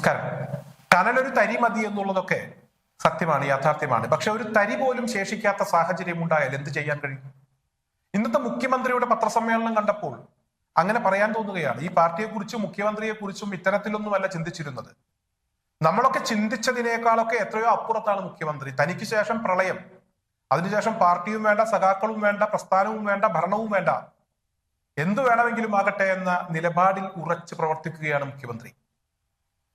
നമസ്കാരം. കനലൊരു തരി മതി എന്നുള്ളതൊക്കെ സത്യമാണ് യാഥാർത്ഥ്യമാണ്. പക്ഷെ ഒരു തരി പോലും ശേഷിക്കാത്ത സാഹചര്യം ഉണ്ടായാൽ എന്ത് ചെയ്യാൻ കഴിയും? ഇന്നത്തെ മുഖ്യമന്ത്രിയുടെ പത്രസമ്മേളനം കണ്ടപ്പോൾ അങ്ങനെ പറയാൻ തോന്നുകയാണ്. ഈ പാർട്ടിയെക്കുറിച്ചും മുഖ്യമന്ത്രിയെക്കുറിച്ചും ഇത്തരത്തിലൊന്നുമല്ല ചിന്തിച്ചിരുന്നത്. നമ്മളൊക്കെ ചിന്തിച്ചതിനേക്കാളൊക്കെ എത്രയോ അപ്പുറത്താണ് മുഖ്യമന്ത്രി. തനിക്ക് ശേഷം പ്രളയം അതിനുശേഷം പാർട്ടിയും വേണ്ട സഖാക്കളും വേണ്ട പ്രസ്ഥാനവും വേണ്ട ഭരണവും വേണ്ട. എന്തു വേണമെങ്കിലും ആകട്ടെ എന്ന നിലപാടിൽ ഉറച്ചു പ്രവർത്തിക്കുകയാണ് മുഖ്യമന്ത്രി.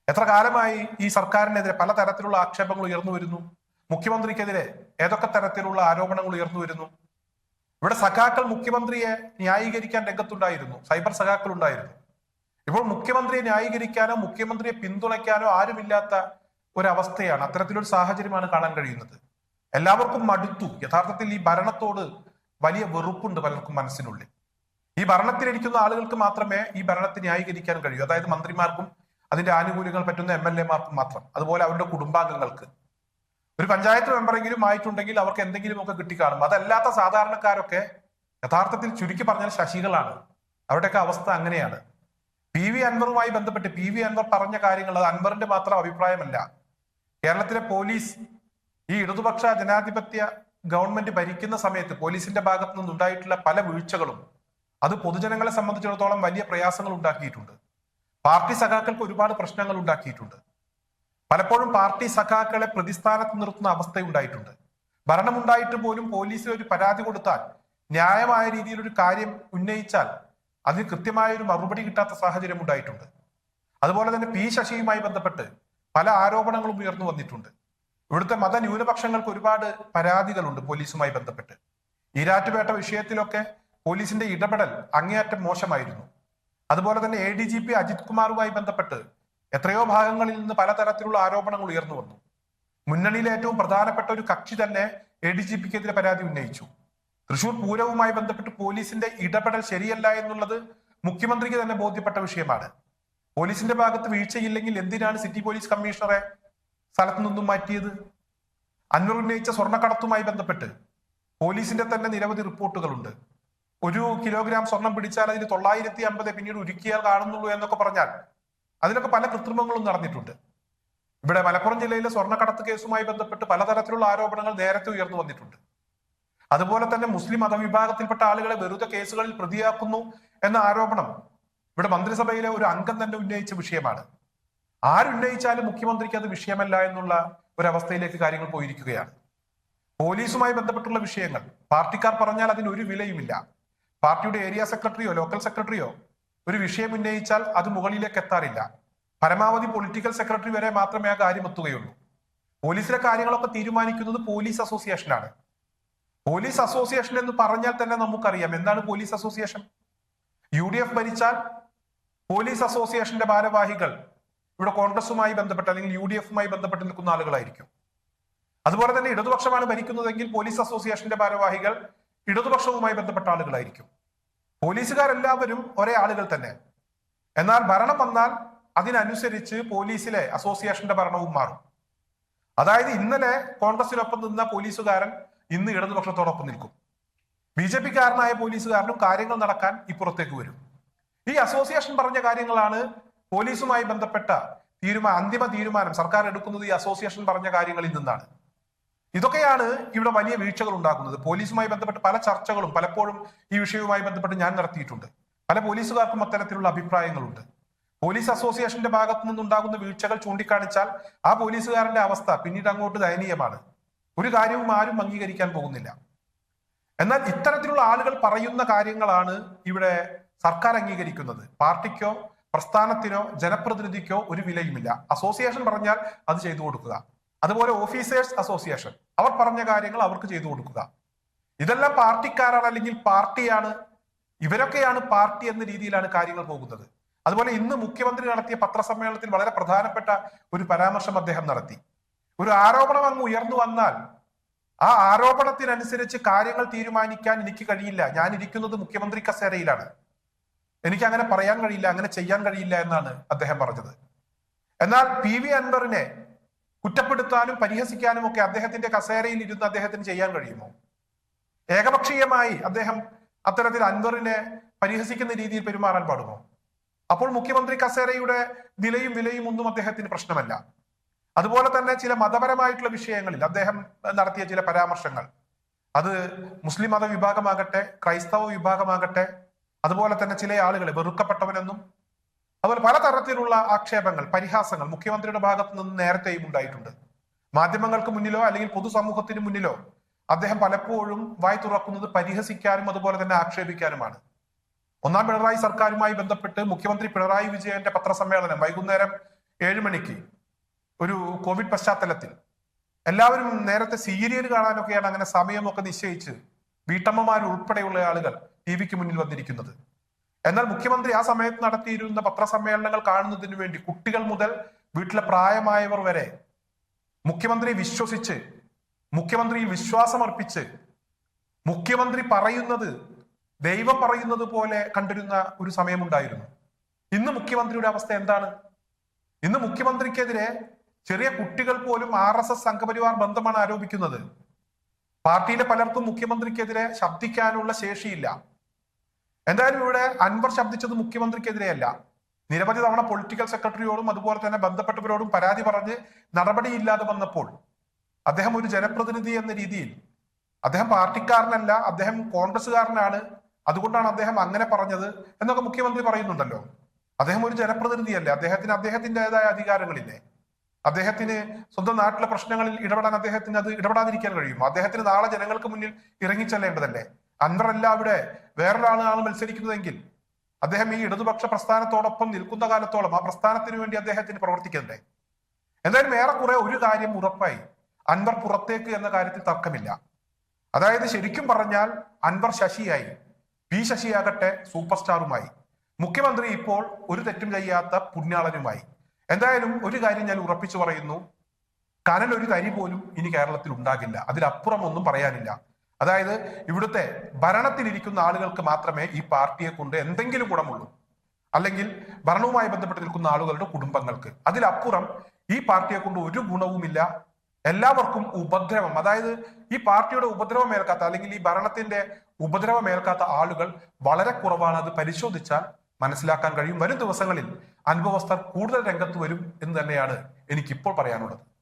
എത്ര കാലമായി ഈ സർക്കാരിനെതിരെ പലതരത്തിലുള്ള ആക്ഷേപങ്ങൾ ഉയർന്നു വരുന്നു? മുഖ്യമന്ത്രിക്കെതിരെ ഏതൊക്കെ തരത്തിലുള്ള ആരോപണങ്ങൾ ഉയർന്നു വരുന്നു? ഇവിടെ സഖാക്കൾ മുഖ്യമന്ത്രിയെ ന്യായീകരിക്കാൻ രംഗത്തുണ്ടായിരുന്നു. സൈബർ സഖാക്കൾ ഉണ്ടായിരുന്നു. ഇപ്പോൾ മുഖ്യമന്ത്രിയെ ന്യായീകരിക്കാനോ മുഖ്യമന്ത്രിയെ പിന്തുണയ്ക്കാനോ ആരുമില്ലാത്ത ഒരവസ്ഥയാണ് അത്തരത്തിലൊരു സാഹചര്യമാണ് കാണാൻ കഴിയുന്നത്. എല്ലാവർക്കും മടുത്തു. യഥാർത്ഥത്തിൽ ഈ ഭരണത്തോട് വലിയ വെറുപ്പുണ്ട് പലർക്കും മനസ്സിനുള്ളിൽ. ഈ ഭരണത്തിലിരിക്കുന്ന ആളുകൾക്ക് മാത്രമേ ഈ ഭരണത്തെ ന്യായീകരിക്കാൻ കഴിയൂ. അതായത് മന്ത്രിമാർക്കും അതിന്റെ ആനുകൂല്യങ്ങൾ പറ്റുന്ന എം എൽ എമാർക്ക് മാത്രം അതുപോലെ അവരുടെ കുടുംബാംഗങ്ങൾക്ക്. ഒരു പഞ്ചായത്ത് മെമ്പറെങ്കിലും ആയിട്ടുണ്ടെങ്കിൽ അവർക്ക് എന്തെങ്കിലുമൊക്കെ കിട്ടിക്കാണും. അതല്ലാത്ത സാധാരണക്കാരൊക്കെ യഥാർത്ഥത്തിൽ ചുരുക്കി പറഞ്ഞാൽ ശശികളാണ്. അവരുടെയൊക്കെ അവസ്ഥ അങ്ങനെയാണ്. പി വി അൻവറുമായി ബന്ധപ്പെട്ട് പി വി അൻവർ പറഞ്ഞ കാര്യങ്ങൾ അത് അൻവറിന്റെ മാത്രം അഭിപ്രായമല്ല. കേരളത്തിലെ പോലീസ് ഈ ഇടതുപക്ഷ ജനാധിപത്യ ഗവൺമെന്റ് ഭരിക്കുന്ന സമയത്ത് പോലീസിന്റെ ഭാഗത്തു നിന്നുണ്ടായിട്ടുള്ള പല വീഴ്ചകളും അത് പൊതുജനങ്ങളെ സംബന്ധിച്ചിടത്തോളം വലിയ പ്രയാസങ്ങൾ ഉണ്ടാക്കിയിട്ടുണ്ട്. പാർട്ടി സഖാക്കൾക്ക് ഒരുപാട് പ്രശ്നങ്ങൾ ഉണ്ടാക്കിയിട്ടുണ്ട്. പലപ്പോഴും പാർട്ടി സഖാക്കളെ പ്രതിസ്ഥാനത്ത് നിർത്തുന്ന അവസ്ഥ ഉണ്ടായിട്ടുണ്ട് ഭരണമുണ്ടായിട്ട് പോലും പോലീസിൽ ഒരു പരാതി കൊടുത്താൽ ന്യായമായ രീതിയിൽ ഒരു കാര്യം ഉന്നയിച്ചാൽ അതിന് കൃത്യമായ ഒരു മറുപടി കിട്ടാത്ത സാഹചര്യം ഉണ്ടായിട്ടുണ്ട്. അതുപോലെ തന്നെ പി ശശിയുമായി ബന്ധപ്പെട്ട് പല ആരോപണങ്ങളും ഉയർന്നു വന്നിട്ടുണ്ട്. ഇവിടുത്തെ മതന്യൂനപക്ഷങ്ങൾക്ക് ഒരുപാട് പരാതികളുണ്ട് പോലീസുമായി ബന്ധപ്പെട്ട്. ഈരാറ്റുപേട്ട വിഷയത്തിലൊക്കെ പോലീസിന്റെ ഇടപെടൽ അങ്ങേയറ്റം മോശമായിരുന്നു. അതുപോലെ തന്നെ A D G P Ajith കുമാറുമായി ബന്ധപ്പെട്ട് എത്രയോ ഭാഗങ്ങളിൽ നിന്ന് പലതരത്തിലുള്ള ആരോപണങ്ങൾ ഉയർന്നു വന്നു. മുന്നണിയിലെ ഏറ്റവും പ്രധാനപ്പെട്ട ഒരു കക്ഷി തന്നെ എ ഡി ജി പിക്കെതിരെ പരാതി ഉന്നയിച്ചു. തൃശൂർ പൂരവുമായി ബന്ധപ്പെട്ട് പോലീസിന്റെ ഇടപെടൽ ശരിയല്ല എന്നുള്ളത് മുഖ്യമന്ത്രിക്ക് തന്നെ ബോധ്യപ്പെട്ട വിഷയമാണ്. പോലീസിന്റെ ഭാഗത്ത് വീഴ്ചയില്ലെങ്കിൽ എന്തിനാണ് സിറ്റി പോലീസ് കമ്മീഷണറെ സ്ഥലത്തു നിന്നും മാറ്റിയത്? അൻവർ ഉന്നയിച്ച സ്വർണക്കടത്തുമായി ബന്ധപ്പെട്ട് പോലീസിന്റെ തന്നെ നിരവധി റിപ്പോർട്ടുകളുണ്ട്. ഒരു കിലോഗ്രാം സ്വർണം പിടിച്ചാൽ അതിന് തൊള്ളായിരത്തി അമ്പത് പിന്നീട് ഉരുക്കിയാൽ കാണുന്നുള്ളൂ എന്നൊക്കെ പറഞ്ഞാൽ അതിനൊക്കെ പല കൃത്രിമങ്ങളും നടന്നിട്ടുണ്ട്. ഇവിടെ മലപ്പുറം ജില്ലയിലെ സ്വർണക്കടത്ത് കേസുമായി ബന്ധപ്പെട്ട് പലതരത്തിലുള്ള ആരോപണങ്ങൾ നേരത്തെ ഉയർന്നു വന്നിട്ടുണ്ട്. അതുപോലെ തന്നെ മുസ്ലിം മതവിഭാഗത്തിൽപ്പെട്ട ആളുകളെ വെറുതെ കേസുകളിൽ പ്രതിയാക്കുന്നു എന്ന ആരോപണം ഇവിടെ മന്ത്രിസഭയിലെ ഒരു അംഗം തന്നെ ഉന്നയിച്ച വിഷയമാണ്. ആരുന്നയിച്ചാലും മുഖ്യമന്ത്രിക്ക് അത് വിഷയമല്ല എന്നുള്ള ഒരവസ്ഥയിലേക്ക് കാര്യങ്ങൾ പോയിരിക്കുകയാണ്. പോലീസുമായി ബന്ധപ്പെട്ടുള്ള വിഷയങ്ങൾ പാർട്ടിക്കാർ പറഞ്ഞാൽ അതിന് ഒരു വിലയുമില്ല. പാർട്ടിയുടെ ഏരിയ സെക്രട്ടറിയോ ലോക്കൽ സെക്രട്ടറിയോ ഒരു വിഷയം ഉന്നയിച്ചാൽ അത് മുകളിലേക്ക് എത്താറില്ല. പരമാവധി പൊളിറ്റിക്കൽ സെക്രട്ടറി വരെ മാത്രമേ ആ കാര്യം എത്തുകയുള്ളൂ. പോലീസിലെ കാര്യങ്ങളൊക്കെ തീരുമാനിക്കുന്നത് പോലീസ് അസോസിയേഷനാണ് പോലീസ് അസോസിയേഷൻ എന്ന് പറഞ്ഞാൽ തന്നെ നമുക്കറിയാം. എന്താണ് police association? U D F ഭരിച്ചാൽ police അസോസിയേഷന്റെ ഭാരവാഹികൾ ഇവിടെ കോൺഗ്രസുമായി ബന്ധപ്പെട്ട് അല്ലെങ്കിൽ യു ഡി എഫുമായി ബന്ധപ്പെട്ട് നിൽക്കുന്ന ആളുകളായിരിക്കും. അതുപോലെ തന്നെ ഇടതുപക്ഷമാണ് ഭരിക്കുന്നതെങ്കിൽ പോലീസ് അസോസിയേഷന്റെ ഭാരവാഹികൾ ഇടതുപക്ഷവുമായി ബന്ധപ്പെട്ട ആളുകളായിരിക്കും. പോലീസുകാരെല്ലാവരും ഒരേ ആളുകൾ തന്നെ. എന്നാൽ ഭരണം വന്നാൽ അതിനനുസരിച്ച് പോലീസിലെ അസോസിയേഷന്റെ ഭരണവും മാറും. അതായത് ഇന്നലെ കോൺഗ്രസിനൊപ്പം നിന്ന പോലീസുകാരൻ ഇന്ന് ഇടതുപക്ഷത്തോടൊപ്പം നിൽക്കും. ബി ജെ പിക്കാരനായ പോലീസുകാരനും കാര്യങ്ങൾ നടക്കാൻ ഇപ്പുറത്തേക്ക് വരും. ഈ അസോസിയേഷൻ പറഞ്ഞ കാര്യങ്ങളാണ് പോലീസുമായി ബന്ധപ്പെട്ട തീരുമാനം അന്തിമ തീരുമാനം. സർക്കാർ എടുക്കുന്നത് ഈ അസോസിയേഷൻ പറഞ്ഞ കാര്യങ്ങളിൽ നിന്നാണ്. ഇതൊക്കെയാണ് ഇവിടെ വലിയ വീഴ്ചകൾ ഉണ്ടാക്കുന്നത്. പോലീസുമായി ബന്ധപ്പെട്ട് പല ചർച്ചകളും പലപ്പോഴും ഈ വിഷയവുമായി ബന്ധപ്പെട്ട് ഞാൻ നടത്തിയിട്ടുണ്ട്. പല പോലീസുകാർക്കും അത്തരത്തിലുള്ള അഭിപ്രായങ്ങളുണ്ട്. പോലീസ് അസോസിയേഷന്റെ ഭാഗത്തു നിന്നുണ്ടാകുന്ന വീഴ്ചകൾ ചൂണ്ടിക്കാണിച്ചാൽ ആ പോലീസുകാരന്റെ അവസ്ഥ പിന്നീട് അങ്ങോട്ട് ദയനീയമാണ്. ഒരു കാര്യവും ആരും അംഗീകരിക്കാൻ പോകുന്നില്ല. എന്നാൽ ഇത്തരത്തിലുള്ള ആളുകൾ പറയുന്ന കാര്യങ്ങളാണ് ഇവിടെ സർക്കാർ അംഗീകരിക്കുന്നത്. പാർട്ടിക്കോ പ്രസ്ഥാനത്തിനോ ജനപ്രതിനിധിക്കോ ഒരു വിലയുമില്ല. അസോസിയേഷൻ പറഞ്ഞാൽ അത് ചെയ്തു കൊടുക്കുക. അതുപോലെ ഓഫീസേഴ്സ് അസോസിയേഷൻ. അവർ പറഞ്ഞ കാര്യങ്ങൾ അവർക്ക് ചെയ്തു കൊടുക്കുക. ഇതെല്ലാം പാർട്ടിക്കാരാണ് അല്ലെങ്കിൽ പാർട്ടിയാണ്. ഇവരൊക്കെയാണ് പാർട്ടി എന്ന രീതിയിലാണ് കാര്യങ്ങൾ പോകുന്നത്. അതുപോലെ ഇന്ന് മുഖ്യമന്ത്രി നടത്തിയ പത്രസമ്മേളനത്തിൽ വളരെ പ്രധാനപ്പെട്ട ഒരു പരാമർശം അദ്ദേഹം നടത്തി. ഒരു ആരോപണം അങ്ങ് ഉയർന്നു വന്നാൽ ആ ആരോപണത്തിനനുസരിച്ച് കാര്യങ്ങൾ തീരുമാനിക്കാൻ എനിക്ക് കഴിയില്ല. ഞാൻ ഇരിക്കുന്നത് മുഖ്യമന്ത്രി കസേരയിലാണ്. എനിക്ക് അങ്ങനെ പറയാൻ കഴിയില്ല അങ്ങനെ ചെയ്യാൻ കഴിയില്ല എന്നാണ് അദ്ദേഹം പറഞ്ഞത്. എന്നാൽ പി വി അൻവറിനെ കുറ്റപ്പെടുത്താനും പരിഹസിക്കാനും ഒക്കെ അദ്ദേഹത്തിന്റെ കസേരയിൽ ഇരുന്ന് അദ്ദേഹത്തിന് ചെയ്യാൻ കഴിയുമോ? ഏകപക്ഷീയമായി അദ്ദേഹം അത്തരത്തിൽ അൻവറിനെ പരിഹസിക്കുന്ന രീതിയിൽ പെരുമാറാൻ പാടുമോ? അപ്പോൾ മുഖ്യമന്ത്രി കസേരയുടെ നിലയും വിലയും ഒന്നും അദ്ദേഹത്തിന് പ്രശ്നമല്ല. അതുപോലെ തന്നെ ചില മതപരമായിട്ടുള്ള വിഷയങ്ങളിൽ അദ്ദേഹം നടത്തിയ ചില പരാമർശങ്ങൾ. അത് മുസ്ലിം മത വിഭാഗമാകട്ടെ ക്രൈസ്തവ വിഭാഗമാകട്ടെ അതുപോലെ തന്നെ ചില ആളുകളെ വെറുക്കപ്പെട്ടവനെന്നും അതുപോലെ പലതരത്തിലുള്ള ആക്ഷേപങ്ങൾ പരിഹാസങ്ങൾ മുഖ്യമന്ത്രിയുടെ ഭാഗത്ത് നിന്ന് നേരത്തെയും ഉണ്ടായിട്ടുണ്ട്. മാധ്യമങ്ങൾക്ക് മുന്നിലോ അല്ലെങ്കിൽ പൊതുസമൂഹത്തിന് മുന്നിലോ അദ്ദേഹം പലപ്പോഴും വായി തുറക്കുന്നത് പരിഹസിക്കാനും അതുപോലെ തന്നെ ആക്ഷേപിക്കാനുമാണ്. ഒന്നാം പിണറായി സർക്കാരുമായി ബന്ധപ്പെട്ട് മുഖ്യമന്ത്രി പിണറായി വിജയന്റെ പത്രസമ്മേളനം വൈകുന്നേരം ഏഴ് മണിക്ക് ഒരു കോവിഡ് പശ്ചാത്തലത്തിൽ. എല്ലാവരും നേരത്തെ സീരിയൽ കാണാനൊക്കെയാണ് അങ്ങനെ സമയമൊക്കെ നിശ്ചയിച്ച് വീട്ടമ്മമാരുൾപ്പെടെയുള്ള ആളുകൾ ടി വിക്ക് മുന്നിൽ വന്നിരിക്കുന്നത്. എന്നാൽ മുഖ്യമന്ത്രി ആ സമയത്ത് നടത്തിയിരുന്ന പത്രസമ്മേളനങ്ങൾ കാണുന്നതിന് വേണ്ടി കുട്ടികൾ മുതൽ വീട്ടിലെ പ്രായമായവർ വരെ മുഖ്യമന്ത്രി വിശ്വസിച്ച് മുഖ്യമന്ത്രിയിൽ വിശ്വാസമർപ്പിച്ച് മുഖ്യമന്ത്രി പറയുന്നത് ദൈവം പറയുന്നത് പോലെ കണ്ടിരുന്ന ഒരു സമയമുണ്ടായിരുന്നു. ഇന്ന് മുഖ്യമന്ത്രിയുടെ അവസ്ഥ എന്താണ്? ഇന്ന് മുഖ്യമന്ത്രിക്കെതിരെ ചെറിയ കുട്ടികൾ പോലും ആർ എസ് എസ് സംഘപരിവാർ ബന്ധമാണ് ആരോപിക്കുന്നത്. പാർട്ടിയിലെ പലർക്കും മുഖ്യമന്ത്രിക്കെതിരെ ശബ്ദിക്കാനുള്ള ശേഷിയില്ല. എന്തായാലും ഇവിടെ അൻവർ ശബ്ദിച്ചത് മുഖ്യമന്ത്രിക്കെതിരെയല്ല. നിരവധി തവണ പൊളിറ്റിക്കൽ സെക്രട്ടറിയോടും അതുപോലെ തന്നെ ബന്ധപ്പെട്ടവരോടും പരാതി പറഞ്ഞ് നടപടിയില്ലാതെ വന്നപ്പോൾ അദ്ദേഹം ഒരു ജനപ്രതിനിധി എന്ന രീതിയിൽ അദ്ദേഹം പാർട്ടിക്കാരനല്ല അദ്ദേഹം കോൺഗ്രസ്സുകാരനാണ് അതുകൊണ്ടാണ് അദ്ദേഹം അങ്ങനെ പറഞ്ഞത് എന്നൊക്കെ മുഖ്യമന്ത്രി പറയുന്നുണ്ടല്ലോ. അദ്ദേഹം ഒരു ജനപ്രതിനിധിയല്ലേ അദ്ദേഹത്തിന് അദ്ദേഹത്തിന്റെതായ അധികാരങ്ങളില്ലേ? അദ്ദേഹത്തിന് സ്വന്തം നാട്ടിലെ പ്രശ്നങ്ങളിൽ ഇടപെടാൻ അദ്ദേഹത്തിന് അത് ഇടപെടാതിരിക്കാൻ കഴിയുമോ? അദ്ദേഹത്തിന് നാളെ ജനങ്ങൾക്ക് മുന്നിൽ ഇറങ്ങിച്ചെല്ലേണ്ടതല്ലേ? അൻവറല്ല അവിടെ വേറൊരാളാണ് മത്സരിക്കുന്നതെങ്കിൽ അദ്ദേഹം ഈ ഇടതുപക്ഷ പ്രസ്ഥാനത്തോടൊപ്പം നിൽക്കുന്ന കാലത്തോളം ആ പ്രസ്ഥാനത്തിന് വേണ്ടി അദ്ദേഹത്തിന് പ്രവർത്തിക്കണ്ടേ? എന്തായാലും ഏറെക്കുറെ ഒരു കാര്യം ഉറപ്പായി. അൻവർ പുറത്തേക്ക് എന്ന കാര്യത്തിൽ തർക്കമില്ല. അതായത് ശരിക്കും പറഞ്ഞാൽ അൻവർ ശശിയായി. പി ശശിയാകട്ടെ സൂപ്പർ സ്റ്റാറുമായി മുഖ്യമന്ത്രി ഇപ്പോൾ ഒരു തെറ്റും ചെയ്യാത്ത പുണ്യാളനുമായി. എന്തായാലും ഒരു കാര്യം ഞാൻ ഉറപ്പിച്ചു പറയുന്നു. കനൽ ഒരു തരി പോലും ഇനി കേരളത്തിൽ ഉണ്ടാകില്ല. അതിലപ്പുറം ഒന്നും പറയാനില്ല. അതായത് ഇവിടുത്തെ ഭരണത്തിലിരിക്കുന്ന ആളുകൾക്ക് മാത്രമേ ഈ പാർട്ടിയെ കൊണ്ട് എന്തെങ്കിലും ഗുണമുള്ളൂ. അല്ലെങ്കിൽ ഭരണവുമായി ബന്ധപ്പെട്ട് നിൽക്കുന്ന ആളുകളുടെ കുടുംബങ്ങൾക്ക്. അതിലപ്പുറം ഈ പാർട്ടിയെ കൊണ്ട് ഒരു ഗുണവുമില്ല. എല്ലാവർക്കും ഉപദ്രവം. അതായത് ഈ പാർട്ടിയുടെ ഉപദ്രവം ഏൽക്കാത്ത അല്ലെങ്കിൽ ഈ ഭരണത്തിന്റെ ഉപദ്രവം ഏൽക്കാത്ത ആളുകൾ വളരെ കുറവാണ്. അത് പരിശോധിച്ചാൽ മനസ്സിലാക്കാൻ കഴിയും. വരും ദിവസങ്ങളിൽ അനുഭവസ്ഥർ കൂടുതൽ രംഗത്ത് വരും എന്ന് തന്നെയാണ് എനിക്കിപ്പോൾ പറയാനുള്ളത്.